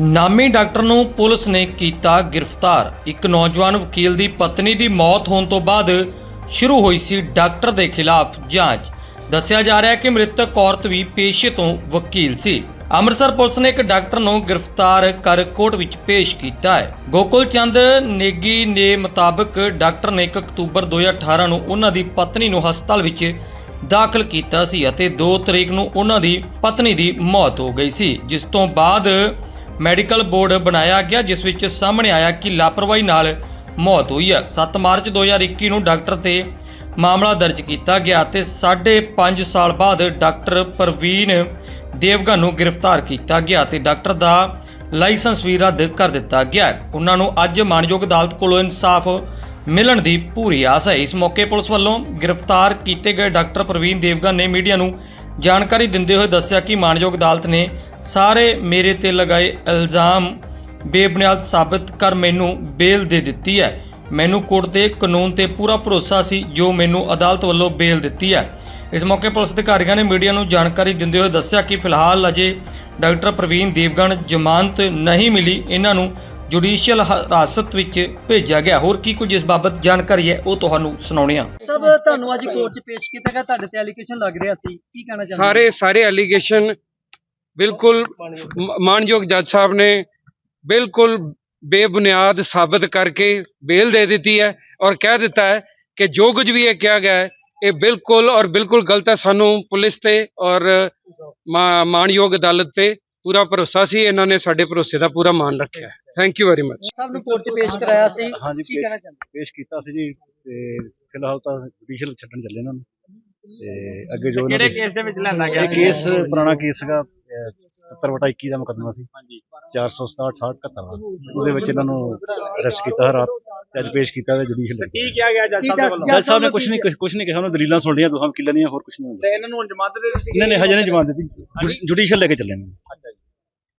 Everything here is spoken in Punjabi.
ਨਾਮੀ ਡਾਕਟਰ ਨੂੰ ਪੁਲਿਸ ਨੇ ਕੀਤਾ ਗ੍ਰਿਫਤਾਰ। ਇੱਕ ਨੌਜਵਾਨ ਵਕੀਲ ਦੀ ਪਤਨੀ ਦੀ ਮੌਤ ਹੋਣ ਤੋਂ ਬਾਅਦ ਸ਼ੁਰੂ ਹੋਈ ਸੀ ਡਾਕਟਰ ਦੇ ਖਿਲਾਫ ਜਾਂਚ। ਦੱਸਿਆ ਜਾ ਰਿਹਾ ਹੈ ਕਿ ਮ੍ਰਿਤਕ ਔਰਤ ਵੀ ਪੇਸ਼ੇ ਤੋਂ ਵਕੀਲ ਸੀ। ਅੰਮ੍ਰਿਤਸਰ ਪੁਲਿਸ ਨੇ ਇੱਕ ਡਾਕਟਰ ਨੂੰ ਗ੍ਰਿਫਤਾਰ ਕਰ ਕੋਰਟ ਵਿੱਚ ਪੇਸ਼ ਕੀਤਾ ਹੈ। ਗੋਕੁਲ ਚੰਦ ਨੇਗੀ ਨੇ ਮੁਤਾਬਕ ਡਾਕਟਰ ਨੇ 1 ਅਕਤੂਬਰ 2018 ਨੂੰ ਉਹਨਾਂ ਦੀ ਪਤਨੀ ਨੂੰ ਹਸਪਤਾਲ ਵਿੱਚ ਦਾਖਲ ਕੀਤਾ ਸੀ ਅਤੇ 2 ਤਰੀਕ ਨੂੰ ਉਹਨਾਂ ਦੀ ਪਤਨੀ ਦੀ ਮੌਤ ਹੋ ਗਈ ਸੀ, ਜਿਸ ਤੋਂ ਬਾਅਦ ਮੈਡੀਕਲ ਬੋਰਡ ਬਣਾਇਆ ਗਿਆ, ਜਿਸ ਵਿੱਚ ਸਾਹਮਣੇ ਆਇਆ ਕਿ ਲਾਪਰਵਾਹੀ ਨਾਲ ਮੌਤ ਹੋਈ ਹੈ। 7 ਮਾਰਚ 2021 ਨੂੰ ਡਾਕਟਰ ਤੇ ਮਾਮਲਾ ਦਰਜ ਕੀਤਾ ਗਿਆ ਤੇ 5.5 ਸਾਲ ਬਾਅਦ ਡਾਕਟਰ ਪ੍ਰਵੀਨ ਦੇਵਗਨ ਨੂੰ ਗ੍ਰਿਫਤਾਰ ਕੀਤਾ ਗਿਆ ਤੇ ਡਾਕਟਰ ਦਾ ਲਾਇਸੈਂਸ ਵੀ ਰੱਦ ਕਰ ਦਿੱਤਾ ਗਿਆ ਉਹਨਾਂ ਨੂੰ ਅੱਜ ਮਾਨਯੋਗ ਅਦਾਲਤ ਕੋਲੋਂ ਇਨਸਾਫ ਮਿਲਣ ਦੀ ਪੂਰੀ ਆਸ ਹੈ। ਇਸ ਮੌਕੇ ਪੁਲਿਸ ਵੱਲੋਂ ਗ੍ਰਿਫਤਾਰ ਕੀਤੇ ਗਏ ਡਾਕਟਰ ਪ੍ਰਵੀਨ ਦੇਵਗਨ ਨੇ ਮੀਡੀਆ ਨੂੰ ਜਾਣਕਾਰੀ ਦਿੰਦੇ ਹੋਏ ਦੱਸਿਆ ਕਿ ਮਾਨਯੋਗ ਅਦਾਲਤ ਨੇ ਸਾਰੇ ਮੇਰੇ ਤੇ ਲਗਾਏ ਇਲਜ਼ਾਮ ਬੇਬੁਨਿਆਦ ਸਾਬਤ ਕਰ ਮੈਨੂੰ ਬੇਲ ਦੇ ਦਿੱਤੀ ਹੈ। ਮੈਨੂੰ ਕੋਰਟ ਦੇ ਕਾਨੂੰਨ ਤੇ ਪੂਰਾ ਭਰੋਸਾ ਸੀ ਜੋ ਮੈਨੂੰ ਅਦਾਲਤ ਵੱਲੋਂ ਬੇਲ ਦਿੱਤੀ ਹੈ। ਇਸ ਮੌਕੇ ਪੁਲਿਸ ਅਧਿਕਾਰੀਆਂ ਨੇ ਮੀਡੀਆ ਨੂੰ ਜਾਣਕਾਰੀ ਦਿੰਦੇ ਹੋਏ ਦੱਸਿਆ ਕਿ ਫਿਲਹਾਲ ਅਜੇ ਡਾਕਟਰ ਪ੍ਰਵੀਨ ਦੇਵਗਣ ਜ਼ਮਾਨਤ ਨਹੀਂ ਮਿਲੀ। ਇਹਨਾਂ ਨੂੰ ਜੁਡੀਸ਼ੀਅਲ ਹਿਰਾਸਤ ਵਿੱਚ ਭੇਜਿਆ ਗਿਆ। ਹੋਰ ਕੀ ਕੁਝ ਇਸ ਬਾਬਤ ਜਾਣਕਾਰੀ ਹੈ ਉਹ ਤੁਹਾਨੂੰ ਸੁਣਾਉਣੇ ਆ ਸਭ ਤੁਹਾਨੂੰ ਅੱਜ ਕੋਰਟ 'ਚ ਪੇਸ਼ ਕੀਤਾ ਗਿਆ। ਤੁਹਾਡੇ ਤੇ ਐਲੀਗੇਸ਼ਨ ਲੱਗ ਰਿਹਾ ਸੀ। ਕੀ ਕਹਿਣਾ ਚਾਹੁੰਦੇ ਸਾਰੇ ਸਾਰੇ ਐਲੀਗੇਸ਼ਨ ਬਿਲਕੁਲ ਮ- ਮਾਣਯੋਗ ਜੱਜ ਸਾਹਿਬ ਨੇ ਬਿਲਕੁਲ ਬੇਬੁਨਿਆਦ ਸਾਬਤ ਕਰਕੇ ਬੇਲ ਦੇ ਦਿੱਤੀ ਹੈ ਔਰ ਕਹਿ ਦਿੱਤਾ ਹੈ ਕਿ ਜੋ ਕੁਝ ਵੀ ਇਹ ਕਿਹਾ ਗਿਆ ਹੈ ਇਹ ਬਿਲਕੁਲ ਔਰ ਬਿਲਕੁਲ ਗਲਤ ਹੈ। ਸਾਨੂੰ ਪੁਲਿਸ ਤੇ ਔਰ ਮਾ- ਮਾਣਯੋਗ ਅਦਾਲਤ ਤੇ ਪੂਰਾ ਭਰੋਸਾ ਸੀ ਇਹਨਾਂ ਨੇ ਸਾਡੇ ਭਰੋਸੇ ਦਾ ਪੂਰਾ ਮਾਣ ਰੱਖਿਆ ਥੈਂਕ ਯੂ ਵੈਰੀ ਮਚ ਸਭ ਨੂੰ ਕੋਰਟ 'ਚ ਪੇਸ਼ ਕਰਾਇਆ ਸੀ। ਹਾਂਜੀ ਕੀ ਕਹਿਣਾ ਚਾਹੁੰਦੇ ਪੇਸ਼ ਕੀਤਾ ਸੀ ਜੀ ਤੇ ਫਿਲਹਾਲ ਤਾਂ ਜੁਡੀਸ਼ੀਅਲ ਛੱਡਣ ਚੱਲੇ ਇਹਨਾਂ ਨੂੰ। ਤੇ ਅੱਗੇ ਜੋ ਕਿਹੜੇ ਕੇਸ ਦੇ ਵਿੱਚ ਲੈਂਦਾ ਗਿਆ ਇਹ ਕੇਸ ਪੁਰਾਣਾ ਕੇਸ ਸੀਗਾ 70 ਵਟਾ 21 ਦਾ ਮੁਕੱਦਮਾ ਸੀ। ਹਾਂਜੀ। 467 68 ਦਾ। ਉਹਦੇ ਵਿੱਚ ਇਹਨਾਂ ਨੂੰ ਅਰੈਸਟ ਕੀਤਾ ਰਾਤ ਤੇ ਅੱਜ ਪੇਸ਼ ਕੀਤਾ ਹੈ ਜੁਡੀਸ਼ੀਅਲ ਕੀ ਕਿਹਾ ਗਿਆ ਜੱਜ ਸਾਹਿਬ ਦੇ ਵੱਲੋਂ? ਜੱਜ ਸਾਹਿਬ ਨੇ ਕੁਝ ਨਹੀਂ ਕੁਝ ਨਹੀਂ ਕਿਹਾ ਉਹਨਾਂ ਦਲੀਲਾਂ ਸੁਣ ਲਈਆਂ ਦੋਹਾਂ ਵਕੀਲਾਂ ਦੀਆਂ ਹੋਰ ਕੁਝ ਨਹੀਂ ਤੇ ਇਹਨਾਂ ਨੂੰ ਜ਼ਮਾਨਤ ਦੇ ਦਿੱਤੀ ਨਹੀਂ ਨਹੀਂ ਹਜੇ ਨਹੀਂ ਜਮਾਨਤ ਦਿੱਤੀ ਜੁਡੀਸ਼ੀਅਲ ਲੈ ਕੇ ਚੱਲੇ ਨੇ।